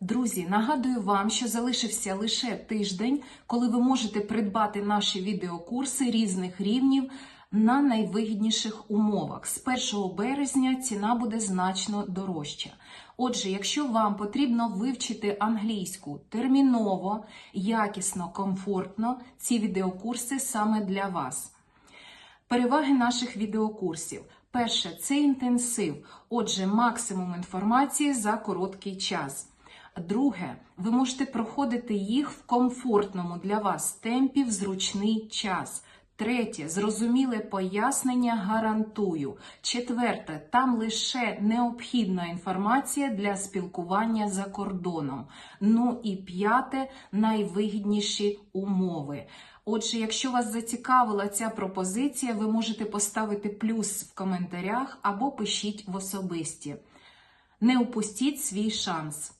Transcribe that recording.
Друзі, нагадую вам, що залишився лише тиждень, коли ви можете придбати наші відеокурси різних рівнів на найвигідніших умовах. З 1 березня ціна буде значно дорожча. Отже, якщо вам потрібно вивчити англійську терміново, якісно, комфортно, ці відеокурси саме для вас. Переваги наших відеокурсів. Перше це інтенсив, отже, максимум інформації за короткий час. Друге, ви можете проходити їх в комфортному для вас темпі в зручний час. Третє зрозуміле пояснення гарантую. Четверте, там лише необхідна інформація для спілкування за кордоном. Ну і п'яте найвигідніші умови. Отже, якщо вас зацікавила ця пропозиція, ви можете поставити плюс в коментарях або пишіть в особисті. Не упустіть свій шанс.